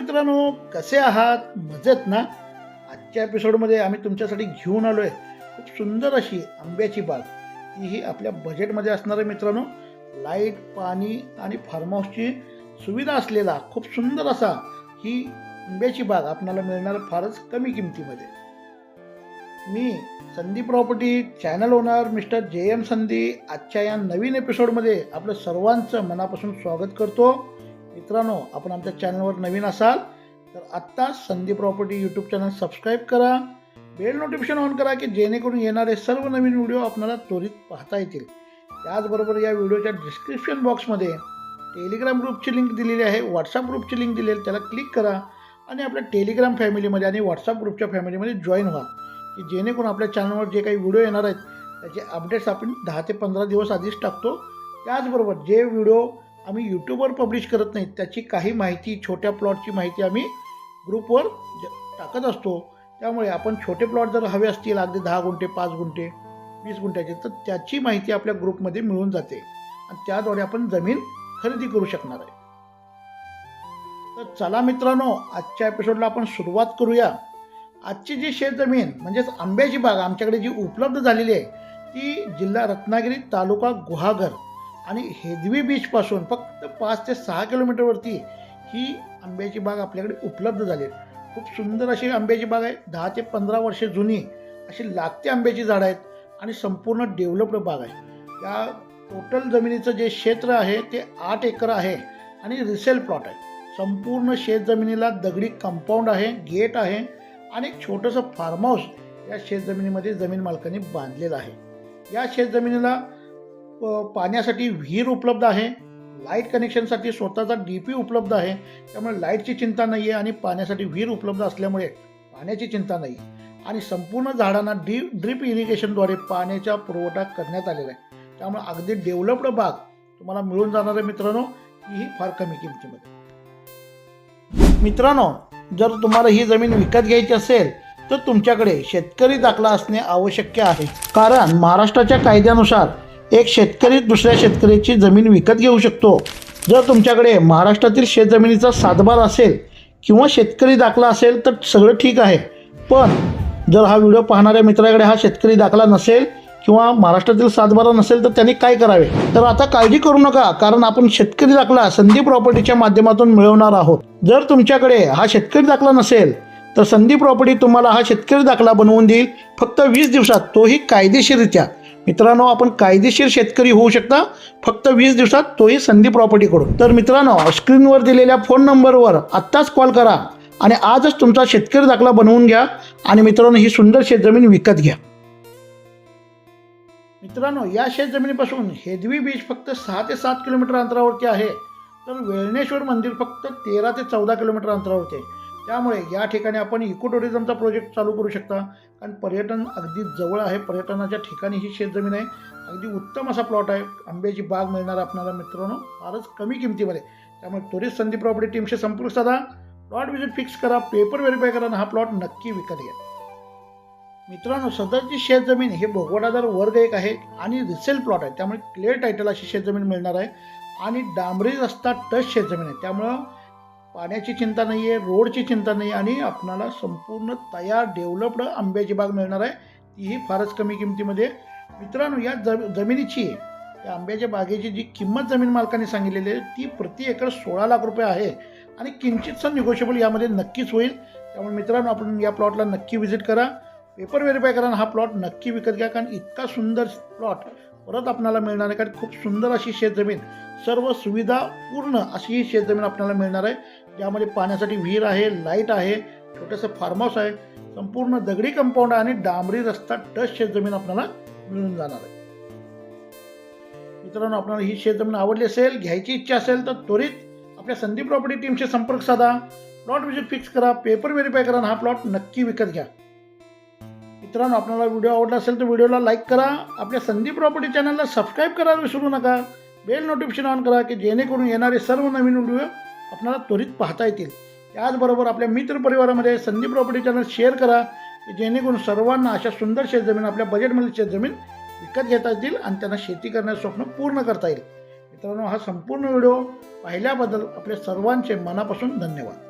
मित्रांनो कसे आहात? मजेत ना? आजच्या एपिसोडमध्ये आम्ही तुमच्यासाठी घेऊन आलो आहे खूप सुंदर अशी आंब्याची बाग. तीही आपल्या बजेटमध्ये असणारे मित्रांनो लाइट पाणी आणि फार्म हाऊसची सुविधा असलेला खूप सुंदर असा ही आंब्याची बाग आपल्याला मिळणार फारच कमी किमतीमध्ये. मी Sandhi property channel owner mister J M Sandhi आजच्या या नवीन एपिसोडमध्ये आपलं सर्वांचं मनापासून स्वागत करतो. मित्रांनो आपण आमच्या चॅनलवर नवीन असाल तर आत्ता Sandhi property YouTube channel subscribe करा. बेल नोटिफिकेशन ऑन करा की जेणेकरून येणारे सर्व नवीन व्हिडिओ आपल्याला त्वरित पाहता येतील. त्याचबरोबर या व्हिडिओच्या डिस्क्रिप्शन बॉक्समध्ये टेलिग्राम ग्रुपची लिंक दिलेली आहे. व्हॉट्सअप ग्रुपची लिंक दिलेली आहे. त्याला क्लिक करा आणि आपल्या टेलिग्राम फॅमिलीमध्ये आणि व्हॉट्सअप ग्रुपच्या फॅमिलीमध्ये जॉईन व्हा. की जेणेकरून आपल्या चॅनलवर जे काही व्हिडिओ येणार आहेत त्याचे अपडेट्स आपण दहा ते पंधरा दिवस आधीच टाकतो. त्याचबरोबर जे व्हिडिओ आम्ही यूट्यूबवर पब्लिश करत नाहीत त्याची काही माहिती छोट्या प्लॉटची माहिती आम्ही ग्रुपवर ज टाकत असतो. त्यामुळे आपण छोटे प्लॉट जर हवे असतील अगदी दहा गुंठे पाच गुंठे वीस गुंठ्याचे तर त्याची माहिती आपल्या ग्रुपमध्ये मिळून जाते. आणि त्याद्वारे आपण जमीन खरेदी करू शकणार आहे. तर चला मित्रांनो आजच्या एपिसोडला आपण सुरुवात करूया. आजची जी शेतजमीन म्हणजेच आंब्याची बाग आमच्याकडे जी उपलब्ध झालेली आहे ती जिल्हा रत्नागिरी तालुका गुहागर. आणि हेदवी बीचपासून फक्त पाच ते सहा किलोमीटरवरती ही आंब्याची बाग आपल्याकडे उपलब्ध झाली आहे. खूप सुंदर अशी आंब्याची बाग आहे. दहा ते पंधरा वर्षे जुनी अशी लागते आंब्याची झाडं आहेत आणि संपूर्ण डेव्हलप्ड बाग आहे. या टोटल जमिनीचं जे क्षेत्र आहे ते आठ एकर आहे आणि रिसेल प्लॉट आहे. संपूर्ण शेत जमिनीला दगडी कंपाऊंड आहे गेट आहे आणि एक छोटंसं फार्म हाऊस या शेतजमिनीमध्ये जमीन मालकाने बांधलेलं आहे. या शेतजमिनीला पाण्यासाठी विहीर उपलब्ध आहे. लाइट कनेक्शनसाठी स्वतःचा डी पी उपलब्ध आहे. त्यामुळे लाईटची चिंता नाही आहे आणि पाण्यासाठी विहीर उपलब्ध असल्यामुळे पाण्याची चिंता नाही. आणि संपूर्ण झाडांना डी ड्रीप इरिगेशनद्वारे पाण्याचा पुरवठा करण्यात आलेला आहे. त्यामुळे अगदी डेव्हलप्ड बाग तुम्हाला मिळून जाणार आहे मित्रांनो. ही फार कमी किमतीमध्ये. मित्रांनो जर तुम्हाला ही जमीन विकत घ्यायची असेल तर तुमच्याकडे शेतकरी दाखला असणे आवश्यक आहे. कारण महाराष्ट्राच्या कायद्यानुसार एक शेतकरी दुसऱ्या शेतकऱ्याची जमीन विकत घेऊ शकतो. जर तुमच्याकडे महाराष्ट्रातील शेतजमिनीचा सातबार असेल किंवा शेतकरी दाखला असेल तर सगळं ठीक आहे. पण जर हा व्हिडिओ पाहणाऱ्या मित्राकडे हा शेतकरी दाखला नसेल किंवा महाराष्ट्रातील सातबारा नसेल तर त्यांनी काय करावे? तर आता काळजी करू नका कारण आपण शेतकरी दाखला संधी प्रॉपर्टीच्या माध्यमातून मिळवणार आहोत. जर तुमच्याकडे हा शेतकरी दाखला नसेल तर संधी प्रॉपर्टी तुम्हाला हा शेतकरी दाखला बनवून देईल फक्त वीस दिवसात तोही कायदेशीररित्या. मित्रांनो आपण कायदेशीर शेतकरी होऊ शकता. फक्त वीस दिवसात तोही संधी प्रॉपर्टीकडून तर मित्रांनो स्क्रीनवर दिलेल्या फोन नंबरवर आत्ताच कॉल करा आणि आजच तुमचा शेतकरी दाखला बनवून घ्या आणि मित्रांनो ही सुंदर शेतजमीन विकत घ्या. मित्रांनो या शेतजमिनीपासून हेदवी बीच फक्त सहा ते सात किलोमीटर अंतरावरती आहे. तर वेळणेश्वर मंदिर फक्त तेरा ते चौदा किलोमीटर अंतरावरती आहे. त्यामुळे या ठिकाणी आपण इको टुरिझमचा प्रोजेक्ट चालू करू शकता. कारण पर्यटन अगदी जवळ आहे. पर्यटनाच्या ठिकाणी ही शेतजमीन आहे. अगदी उत्तम असा प्लॉट आहे. आंब्याची बाग मिळणार आपणाला मित्रांनो. फारच कमी किमतीमध्ये. त्यामुळे त्वरित संधी प्रॉपर्टी टीमशी संपर्क साधा. प्लॉट विजिट फिक्स करा. पेपर व्हेरीफाय करा. हा प्लॉट नक्की विकत घ्या. मित्रांनो सदरची शेतजमीन हे भोगवटादार वर्ग एक आहे आणि रिसेल प्लॉट आहे. त्यामुळे क्लिअर टायटल अशी शेतजमीन मिळणार आहे. आणि डांबरी रस्ता टच शेतजमीन आहे. त्यामुळं पाण्याची चिंता नाही आहे रोडची चिंता नाही आणि आपणाला संपूर्ण तयार डेव्हलप्ड आंब्याची बाग मिळणार आहे. तीही फारच कमी किमतीमध्ये. मित्रांनो या ज जमिनीची त्या आंब्याच्या बागेची जी किंमत जमीन मालकाने सांगितलेली आहे ती प्रति एकर सोळा लाख रुपये आहे आणि किंचितसं निगोशिएबल यामध्ये नक्कीच होईल. त्यामुळे मित्रांनो आपण या प्लॉटला नक्की व्हिजिट करा. पेपर व्हेरीफाय करा हा प्लॉट नक्की विकत घ्या कारण इतका सुंदर प्लॉट परत आपल्याला मिळणार आहे. कारण खूप सुंदर अशी शेतजमीन सर्व सुविधा पूर्ण अशी ही शेतजमीन आपल्याला मिळणार आहे. ज्यामध्ये पाण्यासाठी विहीर आहे लाइट आहे छोटंसं फार्म हाऊस आहे संपूर्ण दगडी कंपाऊंड आहे आणि डांबरी रस्ता टच शेतजमीन आपल्याला मिळून जाणार आहे. मित्रांनो आपल्याला ही शेतजमीन आवडली असेल घ्यायची इच्छा असेल तर त्वरित आपल्या संधी प्रॉपर्टी टीमशी संपर्क साधा. प्लॉट विजिट फिक्स करा पेपर व्हेरीफाय करा हा प्लॉट नक्की विकत घ्या. मित्रांनो आपल्याला व्हिडिओ आवडला असेल तर व्हिडिओला लाईक करा. आपल्या संधी प्रॉपर्टी चॅनलला सबस्क्राईब करायला विसरू नका. बेल नोटिफिकेशन ऑन करा की जेणेकरून येणारे सर्व नवीन व्हिडिओ आपल्याला त्वरित पाहता येतील. त्याचबरोबर आपल्या मित्रपरिवारामध्ये संधी प्रॉपर्टी चॅनल शेअर करा की जेणेकरून सर्वांना अशा सुंदर शेतजमीन आपल्या बजेटमधील शेतजमीन विकत घेता येतील आणि त्यांना शेती करण्याचं स्वप्न पूर्ण करता येईल. मित्रांनो हा संपूर्ण व्हिडिओ पाहिल्याबद्दल आपल्या सर्वांचे मनापासून धन्यवाद.